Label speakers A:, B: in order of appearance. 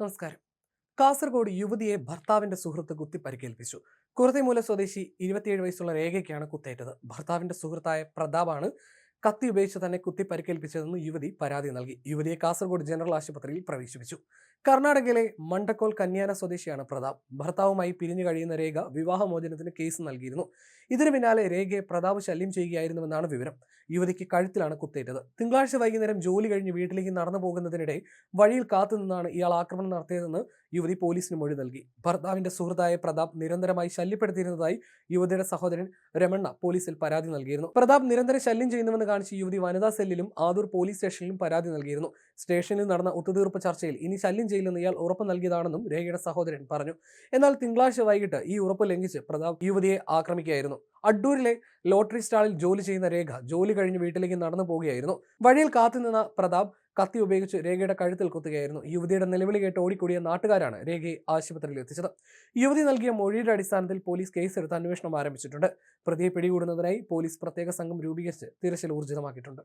A: നമസ്കാരം. കാസർഗോഡ് യുവതിയെ ഭർത്താവിന്റെ സുഹൃത്ത് കുത്തി പരിക്കേൽപ്പിച്ചു. കുറത്തിമൂല സ്വദേശി ഇരുപത്തിയേഴ് വയസ്സുള്ള രേഖയ്ക്കാണ് കുത്തേറ്റത്. ഭർത്താവിന്റെ സുഹൃത്തായ പ്രതാപാണ് കത്തി ഉപയോഗിച്ച് തന്നെ കുത്തി പരിക്കേൽപ്പിച്ചതെന്ന് യുവതി പരാതി നൽകി. യുവതിയെ കാസർഗോഡ് ജനറൽ ആശുപത്രിയിൽ പ്രവേശിപ്പിച്ചു. കർണാടകയിലെ മണ്ടക്കോൽ കന്യാന സ്വദേശിയാണ് പ്രതാപ്. ഭർത്താവുമായി പിരിഞ്ഞു കഴിയുന്ന രേഖ വിവാഹമോചനത്തിന് കേസ് നൽകിയിരുന്നു. ഇതിനു പിന്നാലെ രേഖയെ പ്രതാപ് ശല്യം ചെയ്യുകയായിരുന്നുവെന്നാണ് വിവരം. യുവതിക്ക് കഴുത്തിലാണ് കുത്തേറ്റത്. തിങ്കളാഴ്ച വൈകുന്നേരം ജോലി കഴിഞ്ഞ് വീട്ടിലേക്ക് നടന്നു പോകുന്നതിനിടെ വഴിയിൽ കാത്തുനിന്നാണ് ഇയാൾ ആക്രമണം നടത്തിയതെന്ന് യുവതി പോലീസിന് മൊഴി നൽകി. ഭർത്താവിന്റെ സുഹൃത്തായ പ്രതാപ് നിരന്തരമായി ശല്യപ്പെടുത്തിയിരുന്നതായി യുവതിയുടെ സഹോദരൻ രമണ്ണ പോലീസിൽ പരാതി നൽകിയിരുന്നു. പ്രതാപ് നിരന്തരം ശല്യം ചെയ്യുന്നുവെന്ന് കാണിച്ച് യുവതി വനിതാ സെല്ലിലും ആദൂർ പോലീസ് സ്റ്റേഷനിലും പരാതി നൽകിയിരുന്നു. സ്റ്റേഷനിൽ നടന്ന ഒത്തുതീർപ്പ് ചർച്ചയിൽ ഇനി ശല്യം ചെയ്യില്ലെന്ന് ഇയാൾ ഉറപ്പ് നൽകിയതാണെന്നും രേഖയുടെ സഹോദരൻ പറഞ്ഞു. എന്നാൽ തിങ്കളാഴ്ച വൈകിട്ട് ഈ ഉറപ്പ് ലംഘിച്ച് പ്രതാപ് യുവതിയെ ആക്രമിക്കുകയായിരുന്നു. അഡ്ഡൂരിലെ ലോട്ടറി സ്റ്റാളിൽ ജോലി ചെയ്യുന്ന രേഖ ജോലി കഴിഞ്ഞ് വീട്ടിലേക്ക് നടന്നു പോവുകയായിരുന്നു വഴിയിൽ കാത്തുനിന്ന പ്രതാപ് കത്തി ഉപയോഗിച്ച് രേഖയുടെ കഴുത്തിൽ കുത്തുകയായിരുന്നു. യുവതിയുടെ നിലവിളി കേട്ട് ഓടിക്കൂടിയ നാട്ടുകാരാണ് രേഖയെ ആശുപത്രിയിൽ എത്തിച്ചത്. യുവതി നൽകിയ മൊഴിയുടെ അടിസ്ഥാനത്തിൽ പോലീസ് കേസെടുത്ത് അന്വേഷണം ആരംഭിച്ചിട്ടുണ്ട്. പ്രതിയെ പിടികൂടുന്നതിനായി പോലീസ് പ്രത്യേക സംഘം രൂപീകരിച്ച് തിരച്ചിൽ ഊർജിതമാക്കിയിട്ടുണ്ട്.